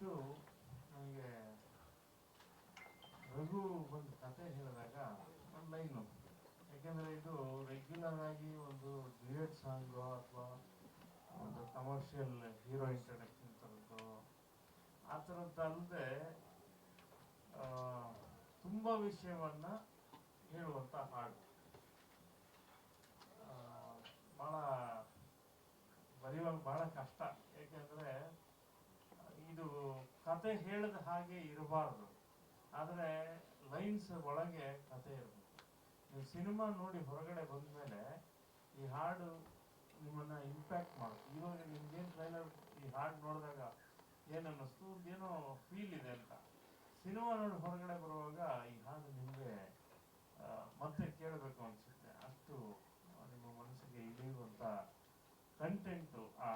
First ನನಗೆ ರಘು ಒಂದು ಕತೆ ಹೇಳಿದಾಗ ಒಂದು ಲೈನು ಯಾಕೆಂದರೆ ಇದು ರೆಗ್ಯುಲರ್ ಆಗಿ ಒಂದು ಡ್ಯೂಯೆಟ್ ಸಾಂಗು ಅಥವಾ ಒಂದು ಕಮರ್ಷಿಯಲ್ ಹೀರೋ ಇಂಟ್ರಡಕ್ಷನ್ ಥರದ್ದು ಆ ಥರದ್ದಲ್ಲದೆ ತುಂಬ ವಿಷಯವನ್ನು ಹೇಳುವಂಥ ಹಾಡು ಭಾಳ ಬರೆಯುವಾಗ ಭಾಳ ಕಷ್ಟ ಏಕೆಂದರೆ ಇದು ಕತೆ ಹೇಳಿದ ಹಾಗೆ ಇರಬಾರ್ದು. ಆದರೆ ಲೈನ್ಸ್ ಒಳಗೆ ಕತೆ ಇರಬೇಕು. ನೀವು ಸಿನಿಮಾ ನೋಡಿ ಹೊರಗಡೆ ಬಂದ ಮೇಲೆ ಈ ಹಾಡು ನಿಮ್ಮನ್ನ ಇಂಪ್ಯಾಕ್ಟ್ ಮಾಡುತ್ತೆ ಇವಾಗ ನಿಮ್ಗೇನು ಟ್ರೈಲರ್ ಈ ಹಾಡು ನೋಡಿದಾಗ ಏನು ಅನ್ನಿಸ್ತು ಏನೋ ಫೀಲ್ ಇದೆ ಅಂತ. ಸಿನಿಮಾ ನೋಡಿ ಹೊರಗಡೆ ಬರುವಾಗ ಈ ಹಾಡು ನಿಮಗೆ ಮತ್ತೆ ಕೇಳಬೇಕು ಅನಿಸುತ್ತೆ. ಅಷ್ಟು ನಿಮ್ಮ ಮನಸ್ಸಿಗೆ ಇಳಿಯುವಂಥ ಕಂಟೆಂಟು ಆ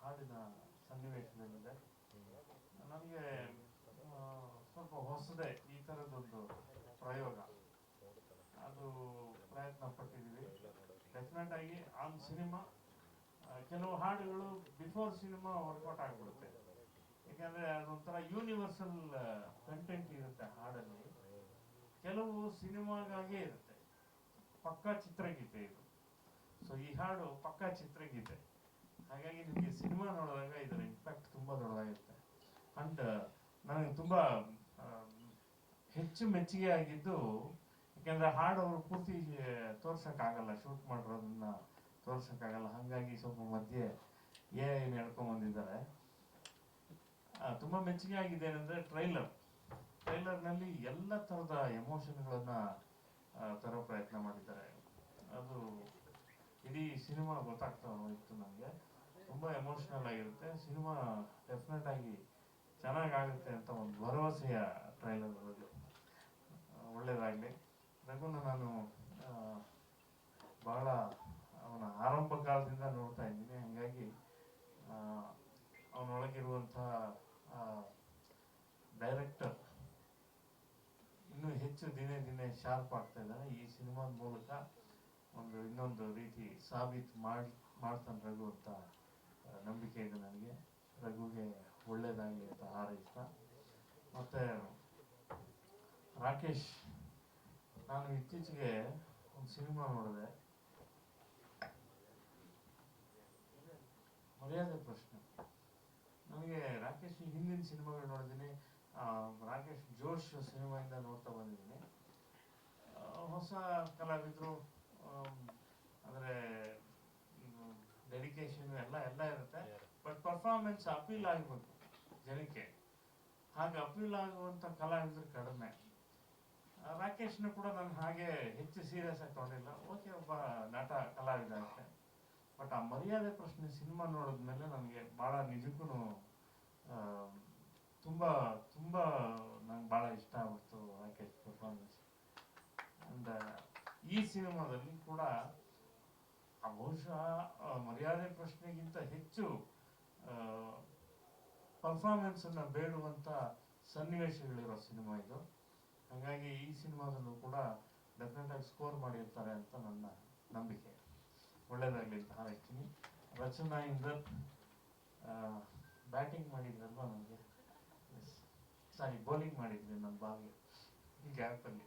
ಹಾಡಿನ ಸನ್ನಿವೇಶದಲ್ಲಿದೆ. ನನಗೆ ಆ, ಸ್ವಲ್ಪ ಹೊಸದೇ ಈ ಥರದ್ದೊಂದು ಪ್ರಯೋಗ ಅದು ಪ್ರಯತ್ನ ಪಟ್ಟಿದ್ದೀವಿ ಡೆಫಿನೆಟ್ ಆಗಿ ಆನ್ ಸಿನಿಮಾ ಕೆಲವು ಹಾಡುಗಳು ಬಿಫೋರ್ ಸಿನಿಮಾ ವರ್ಕೌಟ್ ಆಗಿಬಿಡುತ್ತೆ ಯಾಕಂದ್ರೆ ಅದೊಂಥರ ಯೂನಿವರ್ಸಲ್ ಕಂಟೆಂಟ್ ಇರುತ್ತೆ ಹಾಡಲ್ಲಿ ಕೆಲವು ಸಿನಿಮಾಗಾಗೇ ಇರುತ್ತೆ ಪಕ್ಕಾ ಚಿತ್ರಗೀತೆ ಇದು. ಸೊ ಈ ಹಾಡು ಪಕ್ಕಾ ಚಿತ್ರಗೀತೆ ಹಾಗಾಗಿ ನಿಮಗೆ ಸಿನಿಮಾ ನೋಡಿದಾಗ ಇದರ ಇಂಪ್ಯಾಕ್ಟ್ ತುಂಬ ದೊಡ್ಡದಾಗಿರುತ್ತೆ ನನಗೆ ತುಂಬ ಹೆಚ್ಚು ಮೆಚ್ಚುಗೆ ಆಗಿದ್ದು, ಯಾಕೆಂದ್ರೆ ಹಾಡು ಅವರು ಪೂರ್ತಿ ತೋರ್ಸೋಕ್ಕಾಗಲ್ಲ, ಶೂಟ್ ಮಾಡಿರೋದನ್ನ ತೋರ್ಸೋಕ್ಕಾಗಲ್ಲ. ಹಾಗಾಗಿ ಸ್ವಲ್ಪ ಮಧ್ಯೆ ಏ ಏನು ಹೇಳ್ಕೊಂಬಂದಿದ್ದಾರೆ ಬಂದಿದ್ದಾರೆ. ತುಂಬಾ ಮೆಚ್ಚುಗೆ ಆಗಿದೆ ಏನಂದ್ರೆ ಟ್ರೈಲರ್. ಟ್ರೈಲರ್ನಲ್ಲಿ ಎಲ್ಲ ಥರದ ಎಮೋಷನ್ಗಳನ್ನ ತರೋ ಪ್ರಯತ್ನ ಮಾಡಿದ್ದಾರೆ. ಅದು ಇಡೀ ಸಿನಿಮಾ ಗೊತ್ತಾಗ್ತಾ ಇತ್ತು ನನಗೆ. ತುಂಬ ಎಮೋಷನಲ್ ಆಗಿರುತ್ತೆ. ಸಿನಿಮಾ ಡೆಫಿನೆಟ್ ಆಗಿ ಚೆನ್ನಾಗಾಗುತ್ತೆ ಅಂತ ಒಂದು ಭರವಸೆಯ ಟ್ರೈಲರ್ ಅದು ಒಳ್ಳೆಯದಾಗಲಿ ಅದಕ್ಕೂ ನಾನು ಬಹಳ ಅವನ ಆರಂಭ ಕಾಲದಿಂದ ನೋಡ್ತಾ ಇದ್ದೀನಿ. ಹಾಗಾಗಿ ಅವನೊಳಗಿರುವಂತಹ ಡೈರೆಕ್ಟರ್ ಇನ್ನೂ ಹೆಚ್ಚು ದಿನೇ ದಿನೇ ಶಾರ್ಪ್ ಆಗ್ತಾ ಇದ್ದಾನೆ. ಈ ಸಿನಿಮಾದ ಮೂಲಕ ಒಂದು, ಇನ್ನೊಂದು ರೀತಿ ಸಾಬೀತು ಮಾಡಿ, ಮಾಡ್ತಾನೆ ರಘು ಅಂತ ನಂಬಿಕೆ ಇದೆ ನನಗೆ. ಒಳ್ಳೇದಾಗಲಿ ಅಂತ ಹಾರೈಸ್ತ ಮತ್ತೆ ರಾಕೇಶ್ ನಾನು ಇತ್ತೀಚೆಗೆ ಒಂದು ಸಿನಿಮಾ ನೋಡಿದೆ. ಮರ್ಯಾದೆ ಪ್ರಶ್ನೆ. ನನಗೆ ರಾಕೇಶ್ ಹಿಂದಿನ ಸಿನಿಮಾಗಳು ನೋಡಿದ್ದೀನಿ. ರಾಕೇಶ್ ಜೋಶ್ ಸಿನಿಮಾಯಿಂದ ನೋಡ್ತಾ ಬಂದಿದ್ದೀನಿ. ಹೊಸ ಕಲಾವಿದರು ಅಂದರೆ ಡೆಡಿಕೇಶನ್ ಎಲ್ಲ ಎಲ್ಲ ಇರುತ್ತೆ. ಬಟ್ ಪರ್ಫಾರ್ಮೆನ್ಸ್ ಅಪೀಲ್ ಆಗಬೇಕು. ಜನಕ್ಕೆ. ಹಾಗೆ ಅಪೀಲ್ ಆಗುವಂಥ ಕಲಾವಿದರು ಕಡಿಮೆ. ರಾಕೇಶ್ನು ಕೂಡ ನಾನು ಹಾಗೆ ಹೆಚ್ಚು ಸೀರಿಯಸ್ ಆಗಿ ತಗೊಂಡಿಲ್ಲ. ಓಕೆ, ಒಬ್ಬ ನಟ ಕಲಾವಿದ ಅಂತೆ ಬಟ್ ಆ ಮರ್ಯಾದೆ ಪ್ರಶ್ನೆ ಸಿನಿಮಾ ನೋಡಿದ್ಮೇಲೆ ನನಗೆ ಭಾಳ ನಿಜಕ್ಕೂ ತುಂಬ ತುಂಬ ನಂಗೆ ಭಾಳ ಇಷ್ಟ ಆಗ್ಬಿಡ್ತು ರಾಕೇಶ್ ಪರ್ಫಾರ್ಮೆನ್ಸ್ ಅಂಡ್ ಈ ಸಿನಿಮಾದಲ್ಲಿ ಕೂಡ ಬಹುಶಃ ಮರ್ಯಾದೆ ಪ್ರಶ್ನೆಗಿಂತ ಹೆಚ್ಚು ಪರ್ಫಾರ್ಮೆನ್ಸ್ ಅನ್ನ ಬೇಡುವಂತ ಸನ್ನಿವೇಶಗಳಿರೋ ಸಿನಿಮಾ ಇದು. ಹಾಗಾಗಿ ಈ ಸಿನಿಮಾದಲ್ಲೂ ಕೂಡ ಡೆಫಿನೆಟ್ ಆಗಿ ಸ್ಕೋರ್ ಮಾಡಿರ್ತಾರೆ ಅಂತ ನನ್ನ ನಂಬಿಕೆ. ಒಳ್ಳೇದಾಗಲಿ ಅಂತ ಹಾರೈಸ್ತೀನಿ. ರಚನಾ ಇಂದರ್ ಬ್ಯಾಟಿಂಗ್ ಮಾಡಿದ್ರಲ್ವಾ ನನಗೆ? ಸಾರಿ ಬೌಲಿಂಗ್ ಮಾಡಿದ್ರಿ ನನ್ನ ಬಾಲ್ಗೆ ಈ ಗ್ಯಾಪಲ್ಲಿ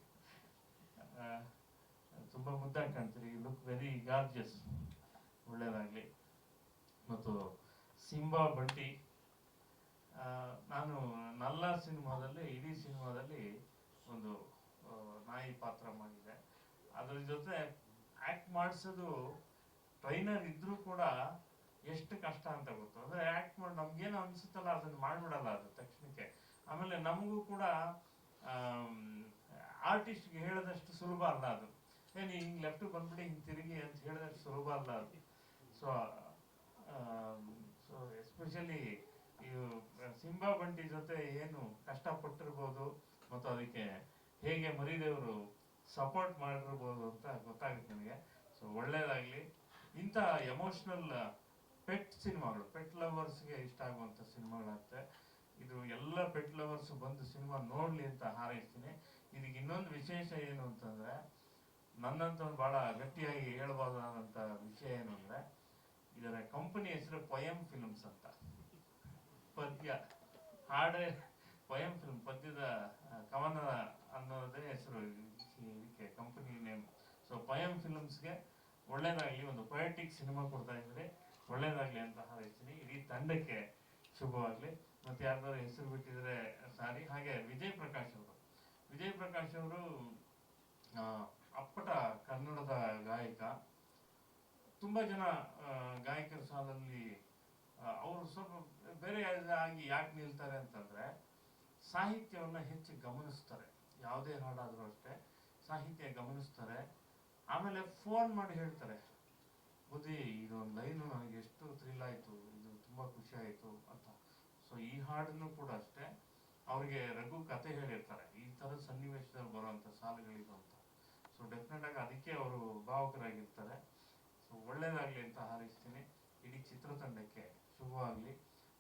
ತುಂಬ ಮುದ್ದಾಗಿ ಕಾಣ್ತೀರಿ. ಲುಕ್ ವೆರಿ ಗಾರ್ಜಿಯಸ್ ಒಳ್ಳೇದಾಗಲಿ. ಮತ್ತು ಸಿಂಬಾ ಬಂಟಿ ನಾನು ನಲ್ಲ ಸಿನಿಮಾದಲ್ಲಿ, ಇಡೀ ಸಿನಿಮಾದಲ್ಲಿ ಒಂದು ನಾಯಿ ಪಾತ್ರ ಮಾಡಿದೆ. ಅದ್ರ ಜೊತೆ ಆಕ್ಟ್ ಮಾಡಿಸೋದು ಟ್ರೈನರ್ ಇದ್ರೂ ಕೂಡ ಎಷ್ಟು ಕಷ್ಟ ಅಂತ ಗೊತ್ತು. ಅಂದ್ರೆ ಆಕ್ಟ್ ಮಾಡಿ, ನಮ್ಗೇನು ಅನಿಸುತ್ತಲ್ಲ, ಅದನ್ನ ಮಾಡ್ಬಿಡಲ್ಲ ಅದು ತಕ್ಷಣಕ್ಕೆ. ಆಮೇಲೆ ನಮಗೂ ಕೂಡ ಆರ್ಟಿಸ್ಟ್ಗೆ ಹೇಳದಷ್ಟು ಸುಲಭ ಅಲ್ಲ ಅದು. ಏನು ಹಿಂಗೆ ಲೆಫ್ಟ್ ಬಂದ್ಬಿಡಿ, ಹಿಂಗೆ ತಿರುಗಿ ಅಂತ ಹೇಳಿದಷ್ಟು ಸುಲಭ ಅಲ್ಲ ಅದು. ಸೊ ಸೊ ಎಸ್ಪೆಷಲಿ ಇವು ಸಿಂಬಾ ಬಂಟಿ ಜೊತೆ ಏನು ಕಷ್ಟಪಟ್ಟಿರ್ಬೋದು ಮತ್ತು ಅದಕ್ಕೆ ಹೇಗೆ ಮರಿದೇವರು ಸಪೋರ್ಟ್ ಮಾಡಿರ್ಬೋದು ಅಂತ ಗೊತ್ತಾಗುತ್ತೆ ನನಗೆ ಸೊ ಒಳ್ಳೇದಾಗ್ಲಿ. ಇಂಥ ಎಮೋಷ್ನಲ್ ಪೆಟ್ ಸಿನಿಮಾಗಳು ಪೆಟ್ ಲವರ್ಸ್ಗೆ ಇಷ್ಟ ಆಗುವಂಥ ಸಿನಿಮಾಗಳಾಗುತ್ತೆ ಇದು ಎಲ್ಲ ಪೆಟ್ ಲವರ್ಸ್ ಬಂದು ಸಿನಿಮಾ ನೋಡಲಿ ಅಂತ ಹಾರೈಸ್ತೀನಿ. ಇದಕ್ಕೆ ಇನ್ನೊಂದು ವಿಶೇಷ ಏನು ಅಂತಂದ್ರೆ ನನ್ನಂತ ಬಹಳ ಗಟ್ಟಿಯಾಗಿ ಹೇಳ್ಬೋದಾದಂಥ ವಿಷಯ ಏನು ಅಂದ್ರೆ, ಇದರ ಕಂಪನಿ ಹೆಸರು ಪೊಯಮ್ ಫಿಲ್ಮ್ಸ್ ಅಂತ. ಪದ್ಯ. ಹಾಡೇ ಪಯಂ ಫಿಲ್ಮ್ ಪದ್ಯದ ಕವನ ಅನ್ನೋದೇ ಹೆಸರು ಇದಕ್ಕೆ ಕಂಪನಿ ನೇಮ್ ಸೊ ಪಯಂ ಫಿಲ್ಮ್ಸ್ಗೆ ಒಳ್ಳೇದಾಗಲಿ, ಒಂದು ಪೊಯೆಟಿಕ್ ಸಿನಿಮಾ ಕೊಡ್ತಾ ಇದ್ರೆ ಒಳ್ಳೇದಾಗ್ಲಿ ಅಂತ ಹಾರೈಸ್ತೀನಿ. ಇಡೀ ತಂಡಕ್ಕೆ ಶುಭವಾಗಲಿ. ಮತ್ತೆ ಯಾರ್ದಾದ್ರು ಹೆಸರು ಬಿಟ್ಟಿದ್ರೆ ಸಾರಿ. ಹಾಗೆ ವಿಜಯ್ ಪ್ರಕಾಶ್ ಅವರು. ವಿಜಯ್ ಪ್ರಕಾಶ್ ಅವರು ಅಪ್ಪಟ ಕನ್ನಡದ ಗಾಯಕ. ತುಂಬಾ ಜನ ಗಾಯಕರ ಸಾಲಲ್ಲಿ ಅವರು ಸ್ವಲ್ಪ ಬೇರೆ ಆಗಿ ಯಾಕೆ ನಿಲ್ತಾರೆ ಅಂತಂದ್ರೆ, ಸಾಹಿತ್ಯವನ್ನ ಹೆಚ್ಚು ಗಮನಿಸ್ತಾರೆ. ಯಾವುದೇ ಹಾಡಾದರೂ ಅಷ್ಟೇ, ಸಾಹಿತ್ಯ ಗಮನಿಸ್ತಾರೆ. ಆಮೇಲೆ ಫೋನ್ ಮಾಡಿ ಹೇಳ್ತಾರೆ. ಬುದ್ಧಿ ಇದೊಂದು ಲೈನು ನನಗೆ ಎಷ್ಟು ಥ್ರಿಲ್ ಆಯ್ತು, ಇದು ತುಂಬಾ ಖುಷಿ ಆಯ್ತು ಅಂತ. ಸೊ ಈ ಹಾಡನ್ನು ಕೂಡ ಅಷ್ಟೇ, ಅವ್ರಿಗೆ ರಘು ಕತೆ ಹೇಳಿರ್ತಾರೆ. ಈ ಥರದ ಸನ್ನಿವೇಶದಲ್ಲಿ ಬರುವಂಥ ಸಾಲುಗಳಿದು ಅಂತ. ಸೊ ಡೆಫಿನೆಟ್ ಆಗಿ ಅದಕ್ಕೆ ಅವರು ಭಾವಕರಾಗಿರ್ತಾರೆ. ಸೊ ಒಳ್ಳೇದಾಗ್ಲಿ ಅಂತ ಹಾರೈಸ್ತೀನಿ. ಇಡೀ ಚಿತ್ರತಂಡಕ್ಕೆ ಶುಭವಾಗ್ಲಿ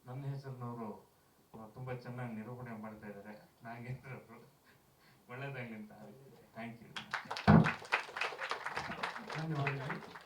ನನ್ನ ಹೆಸರಿನವರು ತುಂಬಾ ಚೆನ್ನಾಗಿ ನಿರೂಪಣೆ ಮಾಡ್ತಾ ಇದ್ದಾರೆ. ನಾಗೇಂದ್ರ ಅವರು ಒಳ್ಳೇದಾಗ್ಲಿ ಅಂತ. ಥ್ಯಾಂಕ್ ಯು ಧನ್ಯವಾದಗಳು.